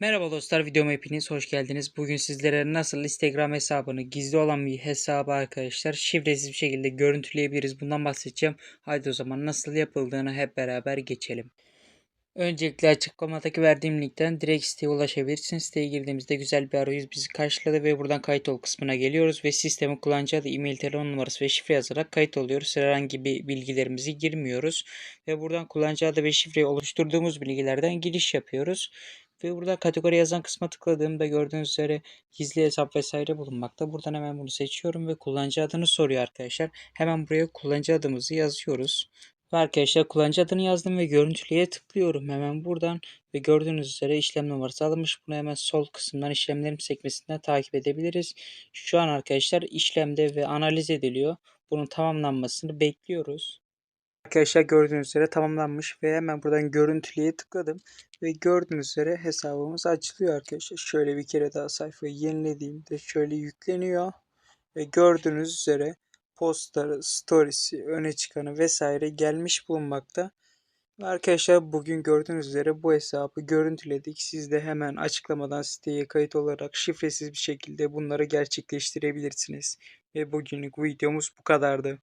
Merhaba dostlar videoma hepiniz hoş geldiniz. Bugün sizlere nasıl Instagram hesabını gizli olan bir hesabı arkadaşlar şifresiz bir şekilde görüntüleyebiliriz. Bundan bahsedeceğim. Haydi o zaman nasıl yapıldığını hep beraber geçelim. Öncelikle açıklamadaki verdiğim linkten direkt siteye ulaşabilirsiniz. Siteye girdiğimizde güzel bir arayüz bizi karşıladı ve buradan kayıt ol kısmına geliyoruz ve sistemin kullanıcı adı, e-mail, telefon numarası ve şifre yazarak kayıt oluyoruz. Herhangi bir bilgilerimizi girmiyoruz ve buradan kullanıcı adı ve şifreyi oluşturduğumuz bilgilerden giriş yapıyoruz. Ve burada kategori yazan kısma tıkladığımda gördüğünüz üzere gizli hesap vesaire bulunmakta. Buradan hemen bunu seçiyorum ve kullanıcı adını soruyor arkadaşlar. Hemen buraya kullanıcı adımızı yazıyoruz. Ve arkadaşlar kullanıcı adını yazdım ve görüntüleye tıklıyorum hemen buradan. Ve gördüğünüz üzere işlem numarası alınmış. Bunu hemen sol kısımdan işlemlerim sekmesinden takip edebiliriz. Şu an arkadaşlar işlemde ve analiz ediliyor. Bunun tamamlanmasını bekliyoruz. Arkadaşlar gördüğünüz üzere tamamlanmış ve hemen buradan görüntüleye tıkladım. Ve gördüğünüz üzere hesabımız açılıyor arkadaşlar. Şöyle bir kere daha sayfayı yenilediğimde şöyle yükleniyor. Ve gördüğünüz üzere postları, storiesi, öne çıkanı vesaire gelmiş bulunmakta. Arkadaşlar bugün gördüğünüz üzere bu hesabı görüntüledik. Siz de hemen açıklamadan siteye kayıt olarak şifresiz bir şekilde bunları gerçekleştirebilirsiniz. Ve bugünlük videomuz bu kadardı.